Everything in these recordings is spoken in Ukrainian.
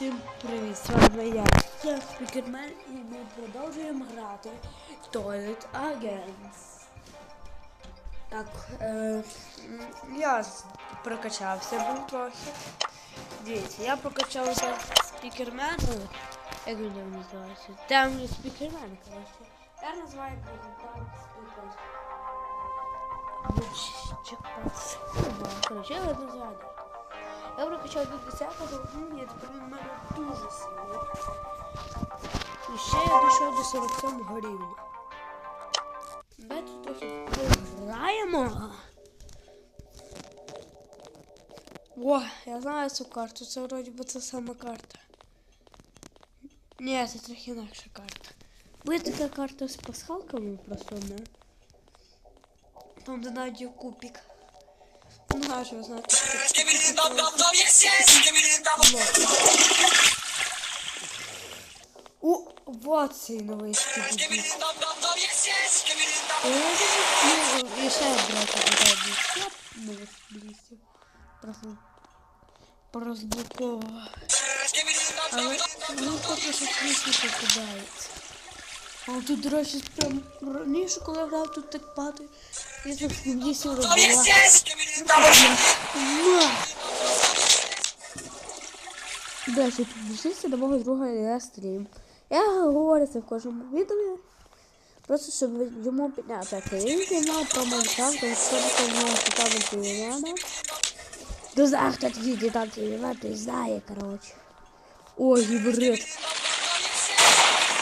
Всім привіт! З вами я, я Спікермен і ми продовжуємо грати Toilet Agents. Так, е, я прокачався був трохи. Дивіться, я прокачався спікермен. Як він там називається? Темний спікермен, коротше. Я називаю так спікер. Коротше, я називаю. Я прокачав до 10-го, ну ні, тепер в мене дуже сильний. І ще я дійшов до 47 рівня. Давайте трохи пограємо. О, я знаю цю карту, це вроді би це сама карта. Ні, це трохи інакша карта. Буде така карта з пасхалками просто не. Там де навіть кубик. Ну, що це О, вот цей новий. Ну, і ще брати потрібно. Я нових скібідістів. Просто порозблоковував. Але ну поки що смішно попадається. А тут, до речі, прям раніше, коли грав, тут так падає. Я так скібідістів робила. До речі, підпишіться до мого друга я стрім. Я говорю це в кожному відео. Просто щоб йому підняти аккаунт на про Майнкрафт, якщо ви в нього цікавить Івана. До завтра тоді дідам Іван, ти знає, коротше. Ой, гібрид.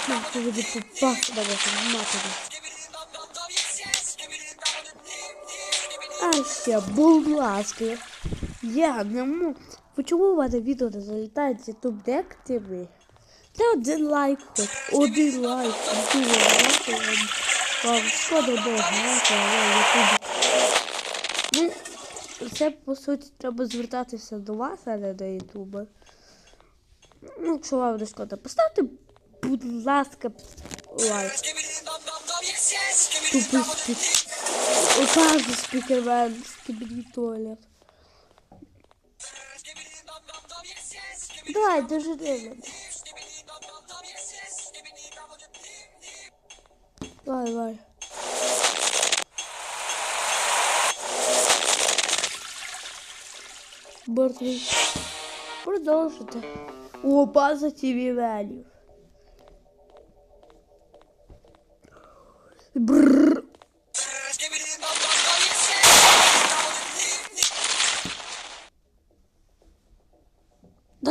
На, ти буде попасти до вас, матері. А ще, будь ласка, я не можу. Почему у мене відео не залітає з YouTube деактивний? Це один лайк хоч, один лайк, один лайк, вам, шкода багато. Ну, це, по суті, треба звертатися до вас, а не до YouTube. Ну, якщо вам не шкода, поставте, будь ласка, лайк. Тупий спік. Оказує спікермен, скибіді туалет. Давай, дивно. Давай, давай. Мертвий. Продовжити. О, база TV value.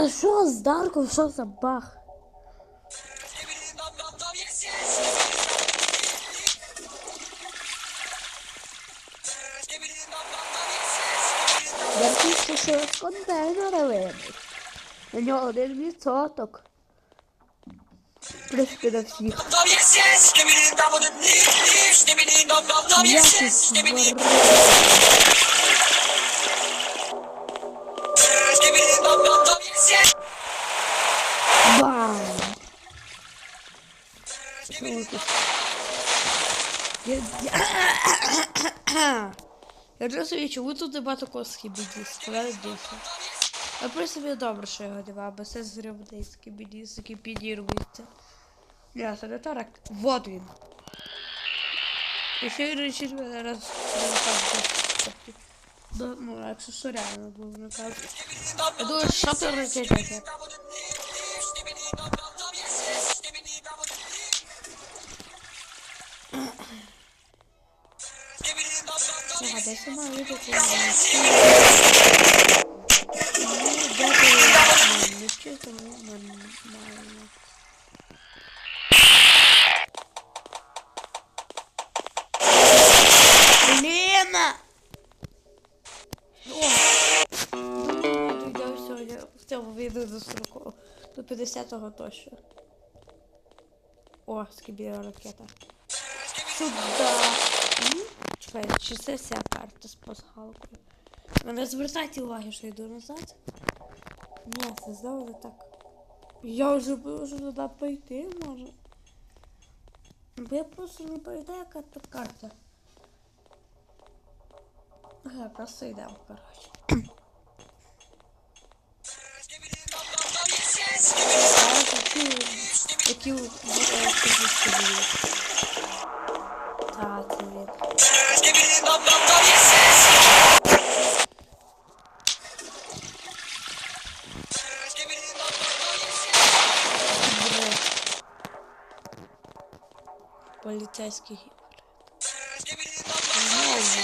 Да що з Дарком, що за бах? Дарківський що з контейнера вибить. На нього один відсоток. В принципі, Що тут? Я, я... розумію, чому тут нема такого схибідіс, правда дійсно. А в принципі добре, що його нема, бо це зрівний скибідіс, який підірвується. Я це не. Вот він. І ще він речить мене раз Ну, реально було, не кажу. Я думаю, що ти речить я маю видати. Дякую. Не ну, нормально. Лена! О! Думаю, дійдемо сьогодні в цьому відео до 40, до 50-го точно. О, скибіра ракета. Сюда. Чекай, чи це вся карта з пасхалкою? Не звертайте уваги, що йду назад. Ні, це знову так. Я вже можу туди пойти, може. Бо я просто не пам'ятаю, яка то карта. Ага, просто йдемо, коротше. Які у фізичні були. Так, Поліцейський гібрид. Знову.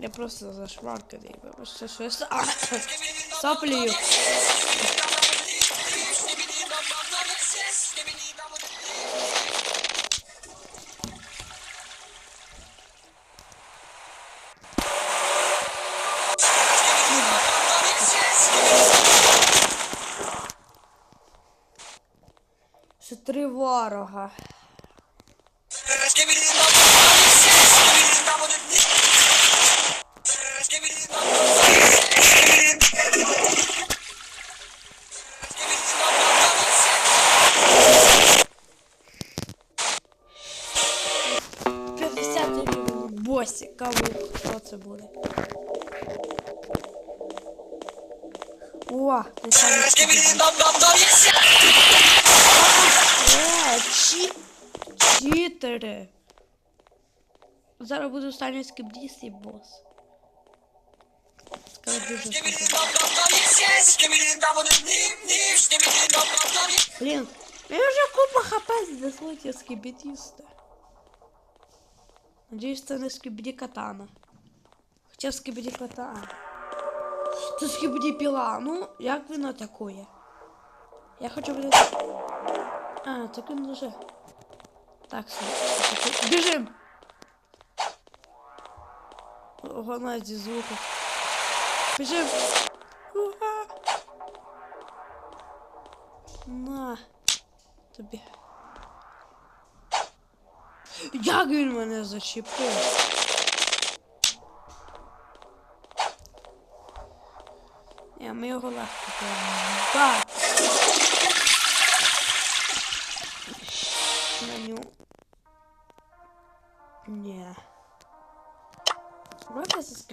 Я просто зашварканий, вибачте, що я с- А, соплію. Ворога. Босі. Кому хто це буде? О, ти сам Е, чі... читери. Зараз буду останній скибдіс і бос. Складно. Блін, я вже купа хп заслуги скибідіста. Надіюсь, це не скибіді катана. Хоча скибіді катана. Це скибіді піла. Ну, як він атакує? Я хочу буде. А, так він вже. Так. Біжим! Вона зі звуку. Біжим! Ура! На. Тобі. Як він мене зачепив? Я ми його легко. Так.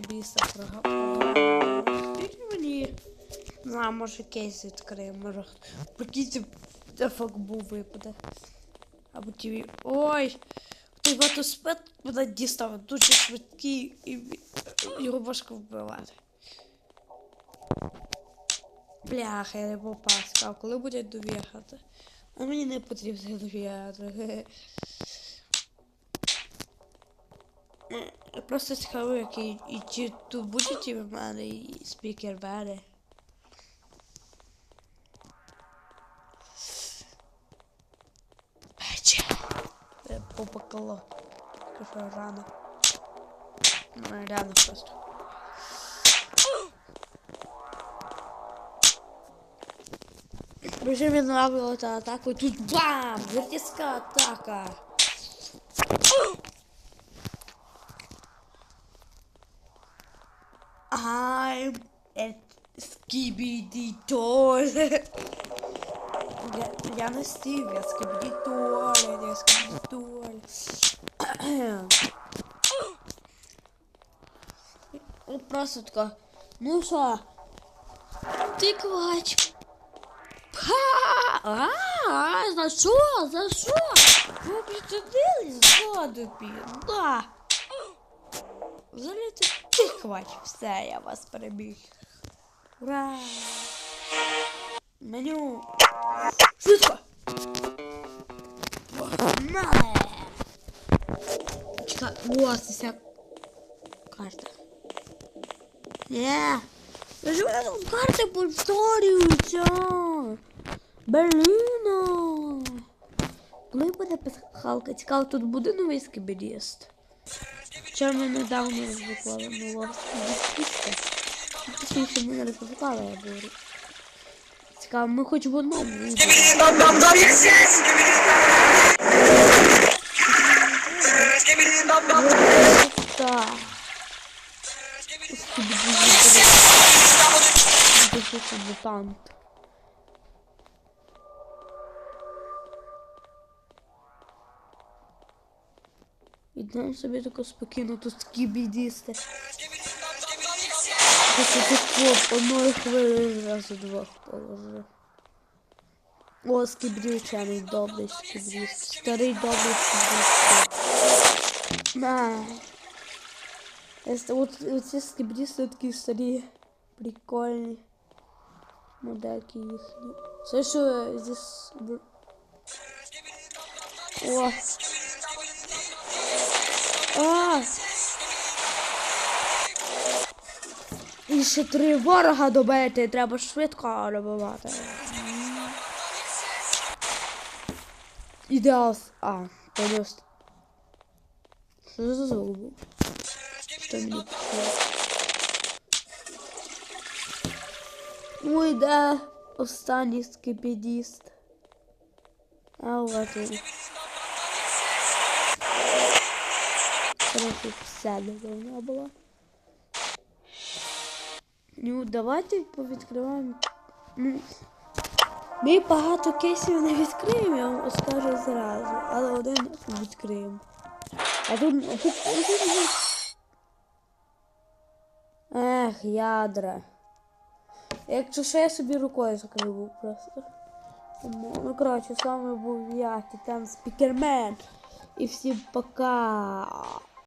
Скобіса програв. мені. Ну, а може кейс відкриємо, може дефак був випаде. Або ті. Ой! Той ватоспет мене дістав дуже швидкий і його важко вбивати. Бляха, я не попав. Сказав, коли буде довігати. А мені не потрібно довігати. Я Просто цікаво, який і чи тут будуть і в мене, і спікер бере. Пече. Це попекало. Кажу рано. Ну, рано просто. Біжи відновлювати атаку, і тут бам! Вертіска атака. Toilet. Я, я не Стив, я Toilet, я Toilet. Просто тако. Ну що? Ти квач. А, а, за що? За що? Ви присудились згоду під. Да. Взагалі ти хвач. Все, я вас перебіг. Ура! Меню. Швидко! Погнали! Чекай, о, вся карта. Є! Я ж мене тут карти повторюються! Блін! Коли буде писалка? Цікаво, тут буде новий скибідіст. Вчора ми недавно розблокували нового скибідіста. Точніше, ми не розблокували, я говорю. Цікаво, ми хоч в одному. Так. Йдемо собі тако спокійно, тут такі бідісти. Просто тако одної хвилини зразу двох положив. О, скібрівчаний добрий скібріст. Старий добрий скібріст. На. Ес- От, оці скібрісти такі старі, прикольні. Модельки їхні. Це що здесь... б- О! ще три ворога добити, треба швидко добивати. Ідеал. А, просто. Що за звук був? Що мені? Ой, да. Останній скипідіст. А от він. Трохи все не була. Ну, давайте повідкриваємо. Ну, ми багато кейсів не відкриємо, я вам скажу зразу, але один відкриємо. А тут, а. Ех, ядра. Якщо що я собі рукою закрив просто. Ну, коротше, з вами був я, Титан Спікермен. І всім пока.